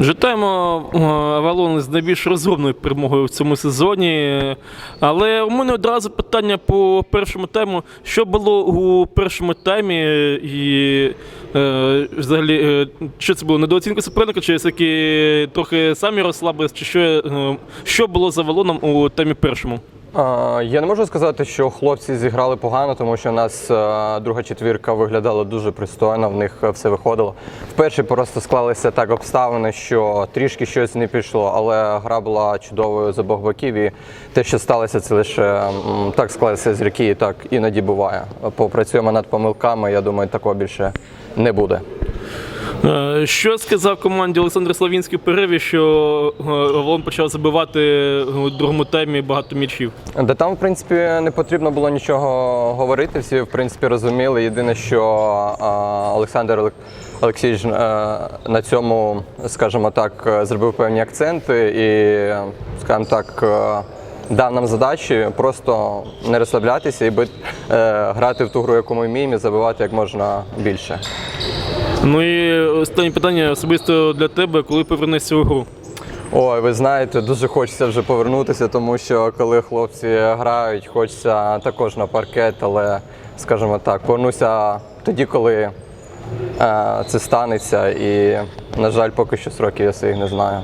Вітаємо е, Авалон з найбільш розгромною перемогою в цьому сезоні. Але у мене одразу питання по першому тайму. Що було у першому таймі? І е, взагалі, е, що це було? Недооцінка суперника, чи все-таки трохи самі розслабились, чи що, що було за Авалоном у таймі першому? Я не можу сказати, що хлопці зіграли погано, тому що у нас е, друга четвірка виглядала дуже пристойно, в них все виходило. Вперше просто склалися так обставини, що трішки щось не пішло, але гра була чудовою з обох боків. І те, що сталося, це лише так склалися зірки, і так іноді буває. Попрацюємо над помилками. Я думаю, такого більше не буде. Е, Що сказав команді Олександр Славінський в перерві, що е, Авалон почав забивати у другому таймі багато м'ячів? Да там, в принципі, не потрібно було нічого говорити. Всі, в принципі, розуміли. Єдине, що Олександр Олексійович е, на цьому, скажімо так, е, зробив певні акценти і, скажімо так, е, дав нам задачі просто не розслаблятися і бит- е, грати в ту гру, яку ми вміємо, і забивати як можна більше. Ну і останнє питання особисто для тебе, коли повернешся у гру. Ой, ви знаєте, дуже хочеться вже повернутися, тому що коли хлопці грають, хочеться також на паркет, але, скажімо так, повернуся тоді, коли е, це станеться. І, на жаль, поки що сроків я своїх не знаю.